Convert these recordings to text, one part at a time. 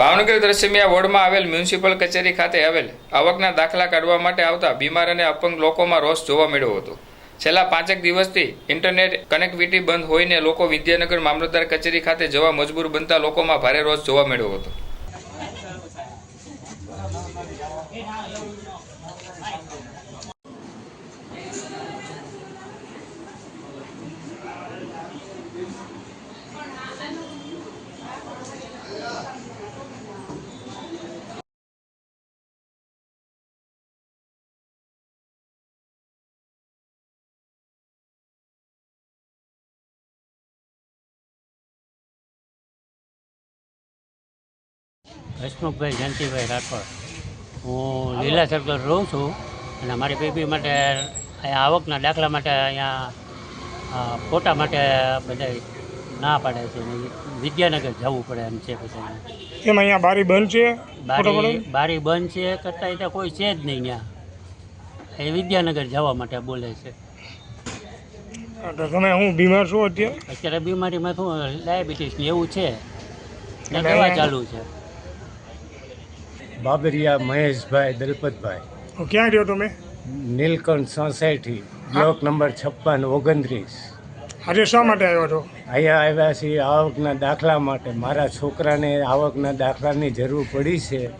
ભાવનગર દ્રશ્યમિયા વોર્ડમાં આવેલ મ્યુનિસિપલ કચેરી ખાતે આવેલ આવકના દાખલા કાઢવા માટે આવતા બીમાર અને અપંગ લોકોમાં રોષ જોવા મળ્યો હતો. છેલ્લા પાંચેક દિવસથી ઇન્ટરનેટ કનેક્ટિવિટી બંધ હોઈને લોકો વિદ્યાનગર મામલતદાર કચેરી ખાતે જવા મજબૂર બનતા લોકોમાં ભારે રોષ જોવા મળ્યો હતો. હસમુખભાઈ જયંતિભાઈ રાઠોડ. હું લીલા સર્કલ રહું છું અને મારી બેબી માટે અહીંયા આવકના દાખલા માટે અહીંયા ફોટા માટે બધા ના પાડે છે વિદ્યાનગર જવું પડે એમ છે પછી કેમ અહીંયા બારી બંધ છે? બારી બારી બંધ છે કરતાં ત્યાં કોઈ છે જ નહીં ત્યાં એ વિદ્યાનગર જવા માટે બોલે છે. તમે હું બીમાર છું અત્યારે? અત્યારે બીમારીમાં શું ડાયાબિટીસ ને એવું છે. દવા ચાલુ છે. બાબરિયા મહેશભાઈ દલપતભાઈ. ક્યાં રહ્યો તમે? નીલકંઠ સોસાયટી બ્લોક નંબર છપ્પન ઓગણત્રીસ. આજે શા માટે આવ્યો છો? અહીંયા આવ્યા છીએ આવકના દાખલા માટે. મારા છોકરાને આવકના દાખલાની જરૂર પડી છે.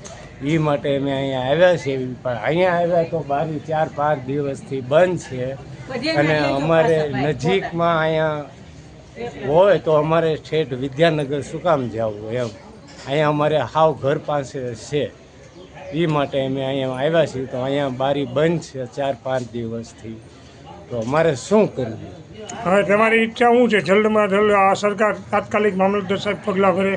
એ માટે અમે અહીંયા આવ્યા છીએ. પણ અહીંયા આવ્યા તો બારી ચાર પાંચ દિવસથી બંધ છે. અને અમારે નજીકમાં અહીંયા હોય તો અમારે ઠેઠ વિદ્યાનગર શું કામ જવું એમ. અહીંયા અમારે હાવ ઘર પાસે છે. એ માટે અમે અહીંયા આવ્યા છીએ. તો અહીંયા બારી બંધ છે ચાર પાંચ દિવસથી. તો અમારે શું કરવું? હવે તમારી ઈચ્છા શું છે? જલ્દમાં જલ્દ આ સરકાર તાત્કાલિક મામલતદાર સાહેબ પગલાં ભરે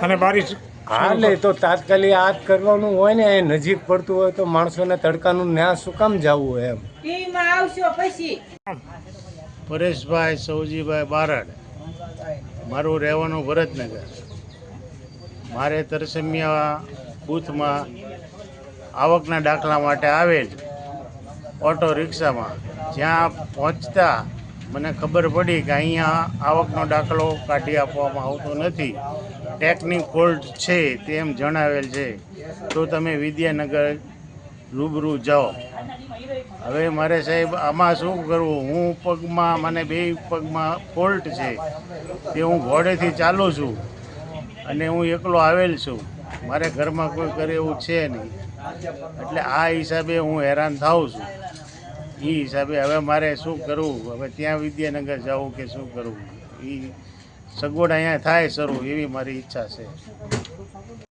અને બારી હાલે તો તાત્કાલિક આ કરવાનું હોય ને એ નજીક પડતું હોય તો માણસોને તડકાનું ન્યા શું કામ જવું એમ? ટીવીમાં આવશો પછી. પરેશભાઈ સૌજીભાઈ બારડ મારું રહેવાનું ભરતનગર. મારે તરસમિયા બૂથમાં આવકના દાખલા માટે આવેલ ઓટો રિક્ષામાં. જ્યાં પહોંચતા મને ખબર પડી કે અહીંયા આવકનો દાખલો કાઢી આપવામાં આવતો નથી. ટેકનિક ફોલ્ટ છે તેમ જણાવેલ છે. તો તમે વિદ્યાનગર રૂબરૂ જાઓ. હવે મારે સાહેબ, આમાં શું કરવું? હું પગમાં, મને બે પગમાં ફોલ્ટ છે. તે હું ઘોડેથી ચાલું છું અને હું એકલો આવેલ છું. મારે ઘરમાં કોઈ કરે એવું છે નહીં. એટલે આ હિસાબે હું હેરાન થાઉં છું. એ હિસાબે હવે મારે શું કરવું? હવે ત્યાં વિદ્યાનગર જવું કે શું કરવું? એ સગવડ અહીંયા થાય શરૂ એવી મારી ઈચ્છા છે.